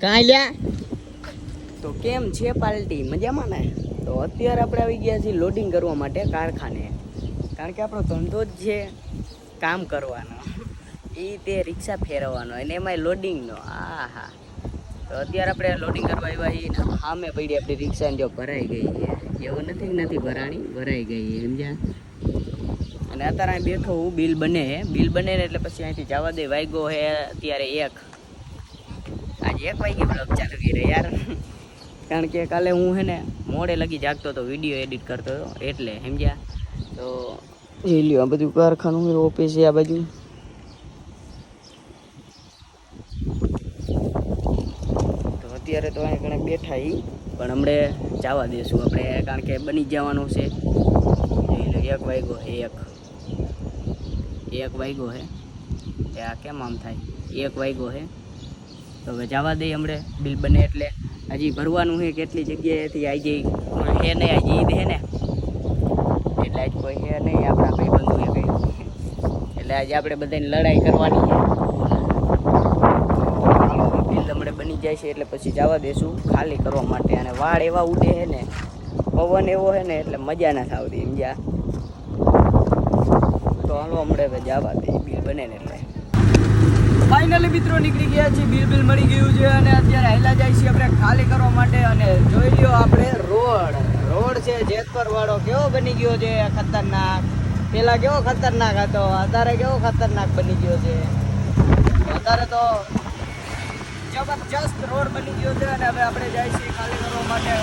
કાંઈ લ્યા? તો કેમ છે પાર્ટી મજામાં ને? તો અત્યારે આપણે આવી ગયા છીએ લોડિંગ કરવા માટે કારખાને. કારણ કે આપણો ધંધો જ છે કામ કરવાનો. એ તે રિક્ષા ફેરવવાનો અને એમાંય લોડિંગનો આ હા તો અત્યારે આપણે લોડિંગ કરવા આવ્યા છીએ સામે પડી આપણી રિક્ષા જો ભરાઈ ગઈ છે. એવું નથી નથી ભરાણી, ભરાઈ ગઈ સમજ્યા? અને અત્યારે અહીં બેઠો હું બિલ બને. હે બિલ બને ને એટલે પછી અહીંથી જવા દે. વાગ્યો હે અત્યારે એક. આજે એક વાગે બ્લોગ ચાલુ કર્યો યાર. કારણ કે કાલે હું હે ને મોડે લગી જાગતો હતો વીડિયો એડિટ કરતો હતો. એટલે સમજ્યા? તો એ લ્યો આ બધું કારખાનું ઓફિસ છે આ બાજુ. તો અત્યારે તો અહીં ઘણા બેઠા ઈ પણ હમણે જવા દઈશું આપણે. કારણ કે બની જવાનું છે. એક વાગ્યો એક. એક વાગ્યો હે. એ આ કેમ આમ થાય? એક વાગ્યો હે. તો હવે જવા દઈએ હમણે, બિલ બને એટલે. હજી ભરવાનું છે કેટલી જગ્યાએથી આવી જઈ? હે નહીં આવી જઈ દે ને. એટલે આજ કોઈ હે નહીં, આપણા ભાઈ બંધુ એ કંઈ એટલે આજે આપણે બધાની લડાઈ કરવાની છે બિલ હમણે બની જાય છે, એટલે પછી જવા દેશું ખાલી કરવા માટે. અને વાળ એવા ઉડે છે ને, પવન એવો છે ને, એટલે મજા ના થાવતી, સમજ્યા? તો હાલો હમણાં હવે જવા દે બિલ બને ને એટલે. ફાઇનલી મિત્રો નીકળી ગયા છે બિલ બિલ મળી ગયું છે અને અત્યારે હેલા જાય છે આપણે ખાલી કરવા માટે અને જોઈ લ્યો આપણે રોડ. રોડ છે જેતપર વાળો કેવો બની ગયો છે ખતરનાક? પેલા કેવો ખતરનાક હતો? અત્યારે કેવો ખતરનાક બની ગયો છે? અત્યારે તો જબરજસ્ત રોડ બની ગયો છે અને હવે આપણે જાય છીએ ખાલી કરવા માટે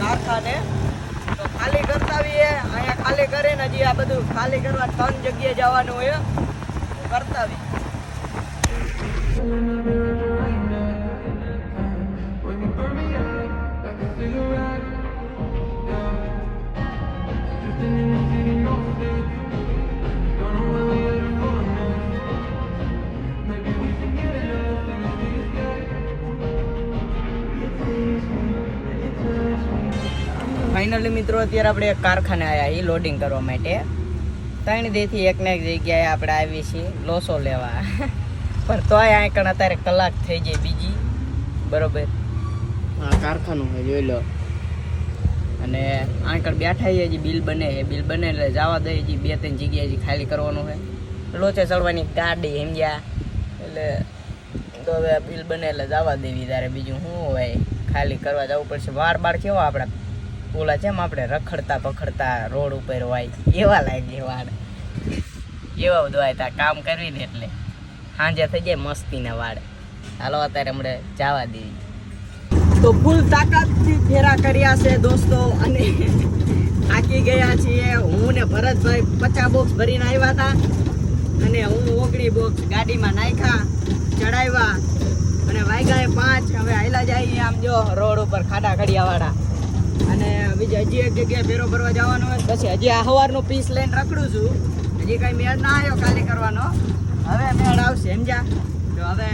કારખાને. ખાલી કરતા આવીએ અહીંયા ખાલી કરે ને હજી આ બધું ખાલી કરવા ત્રણ જગ્યાએ જવાનું હોય કરતા ફાઇનલી મિત્રો અત્યારે આપણે એક કારખાને આવ્યા છીએ લોડિંગ કરવા માટે. ત્રણ દેથી એક ને એક જગ્યાએ આપણે આવીએ છીએ લોસો લેવા. પણ તોય અહીં કણ અત્યારે કલાક થઈ જાય બીજી. બરોબર. હા કારખાનું છે જોઈ લો. અને આંકડ બેઠા છીએ હજી બિલ બને એ બિલ બને એટલે જવા દે હજી બે ત્રણ જગ્યાએ હજી ખાલી કરવાનું છે. લોચે ચડવાની ગાડી સમજ્યા? એટલે તો હવે બિલ બને એટલે જવા દેવી તારે. બીજું શું હોય? ખાલી કરવા જવું પડશે. વાર બાર કેવા આપણા? ઓલા જેમ આપણે રખડતા પખડતા રોડ ઉપર હોય, એવા લાગે વાળ એવા તા કામ કરવી ને એટલે. સાંજે થઈ જાય મસ્તીના વાળ હાલો, અત્યારે હમણે જવા દેવી તો ફૂલ તાકાતથી ફેરા કર્યા છે દોસ્તો, અને થાકી ગયા છીએ. હું ને ભરતભાઈ પચાસ બોક્સ ભરીને આવ્યા હતા, અને હું ઓગણી બોક્સ ગાડીમાં નાખ્યા, ચડાવ્યા, અને વાગ્યા પાંચ. હવે હાઈલા જાય આમ જો, રોડ ઉપર ખાડા ખડિયા વાળા અને બીજી હજી એક જગ્યાએ ફેરો ભરવા જવાનો હોય પછી હજી આ સવારનો પીસ લઈને રખડું છું. હજી કાંઈ મેળ ના આવ્યો ખાલી કરવાનો. હવે મેળ આવશે સમજ્યા તો હવે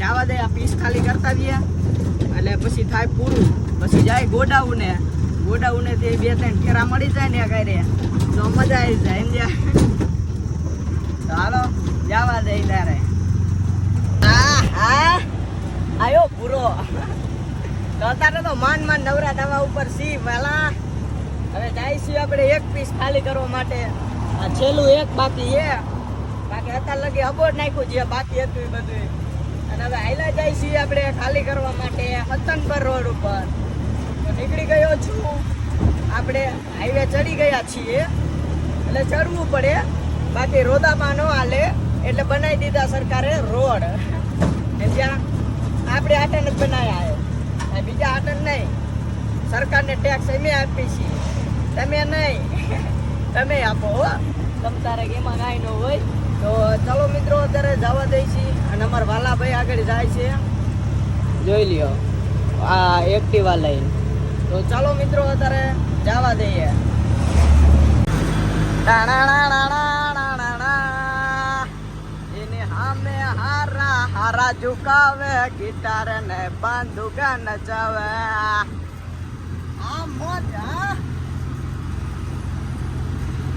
જવા દે, આ પીસ ખાલી કરતા દઈએ એટલે પછી થાય પૂરું. પછી જાય ગોડાઉને. ગોડાઉને તે બે ત્રણ ફેરા મળી જાય ને કાંઈ તો મજા આવી જાય સમજ્યા તો હાલો, જવા દે ત્યારે આ હા આયો પૂરો. તો અત્યારે તો માન માન નવરા થવા ઉપર સી વાલા. હવે છીએ આપણે એક પીસ ખાલી કરવા માટે. આ છેલ્લું એક બાકી એ બાકી અત્યારે લગી અબોર નાખ્યું જે બાકી હતું એ બધું અને હવે હાઈલા જાય છીએ આપણે ખાલી કરવા માટે હતનપર રોડ ઉપર. નીકળી ગયો છું. આપણે હાઈવે ચડી ગયા છીએ. એટલે ચડવું પડે. બાકી રોદામાં ન હાલે. એટલે બનાવી દીધા સરકારે રોડ. જ્યાં આપણે આટન જ બનાવ્યા આ બીજા આટન નહીં. સરકારને ટેક્સ અમે આપી છીએ. તમે નહીં. તમે આપો, હો. તમ તારે એમાં કાંઈ ન હોય. તો ચાલો મિત્રો, અત્યારે જવા દઈ છીએ અને અમારા વાલાભાઈ આગળ જાય છે. જોઈ લ્યો, આ એક્ટિવા લઈને. તો ચાલો મિત્રો, અત્યારે જવા દઈએ. એને હામે હારા હારા ઝુકાવે ગિટાર ને બાંધુગા નચાવે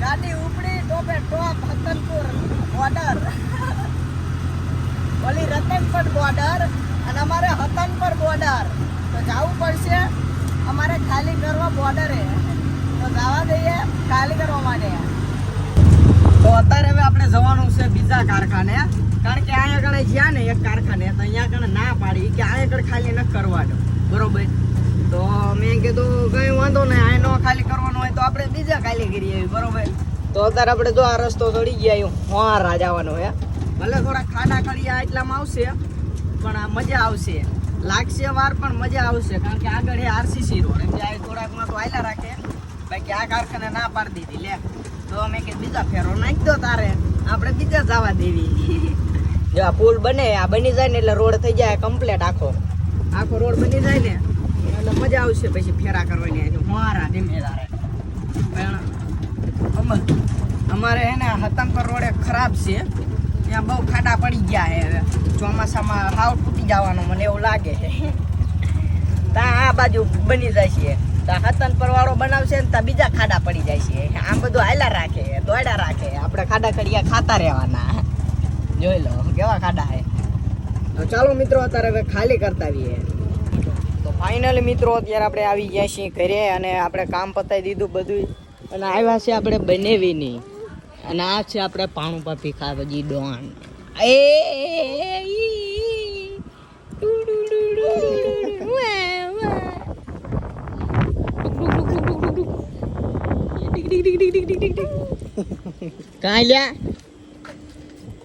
ગાડી ઉપડી ટોપે ટોપ હતનપુર બોર્ડર ઓલી રતનપર બોર્ડર અને અમારે હતનપર બોર્ડર તો જવું પડશે. અમારે ખાલી કરવા બોર્ડરે તો જવા દઈએ ખાલી કરવા માટે. તો અત્યારે હવે આપણે જવાનું છે બીજા કારખાને. કારણ કે અહીંયા આગળ જ્યાં ને એક કારખાને તો અહીંયા આગળ ના પાડી કે અહીંયા આગળ ખાલી ન કરવાનો. બરોબર? તો મેં કીધું, કઈ વાંધો નહીં આ ન ખાલી કરવાનું હોય તો આપણે બીજા ખાલી કરીએ એવી બરોબર? તો અત્યારે આપણે જો આ રસ્તો ચડી ગયા હોરા જવાનો હે. ભલે થોડા ખાડા ખડિયા એટલામાં આવશે, પણ આ મજા આવશે. લાગશે વાર, પણ મજા આવશે. કારણ કે આગળ એ આરસીસી રોડ. એમ જાય થોડાકમાં તો આયલા રાખે. બાકી આ કારખાને ના પાડી દીધી, લે. તો અમે કે, બીજા ફેરો નાખી તારે. આપણે બીજા જવા દેવી. જો આ પુલ બને, આ બની જાય ને એટલે રોડ થઈ જાય કમ્પ્લીટ આખો. આખો રોડ બની જાય ને, એટલે મજા આવશે પછી ફેરા કરવાની આજે મારા ધીમે તારે પણ અમર હે ને હતંકર રોડ ખરાબ છે. ત્યાં બહુ ખાડા પડી ગયા છે હવે. ચોમાસામાં હાવ તૂટી જવાનું મને એવું લાગે છે. ત્યાં આ બાજુ બની જાય છે. ત્યાં હતન વાળો બનાવશે ને ત્યાં બીજા ખાડા પડી જાય છે. આમ બધું હાયલા રાખે દોડા રાખે. આપણે ખાડા ખડિયા ખાતા રહેવાના. જોઈ લો કેવા ખાડા હે તો ચાલો મિત્રો અત્યારે હવે ખાલી કરતા આવીએ. તો ફાઇનલી મિત્રો અત્યારે આપણે આવી ગયા છીએ ઘરે અને આપણે કામ પતાવી દીધું બધું અને આવ્યા છે આપણે બનેવીની. અને આ છે આપણે પાણું પાપી ખાવજી ડોન. એ. કાંઈ લ્યા?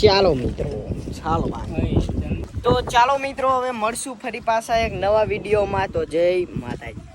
ચાલો મિત્રો ચાલો તો ચાલો મિત્રો હવે મળશું ફરી પાછા એક નવા વિડીયોમાં. તો જય માતાજી.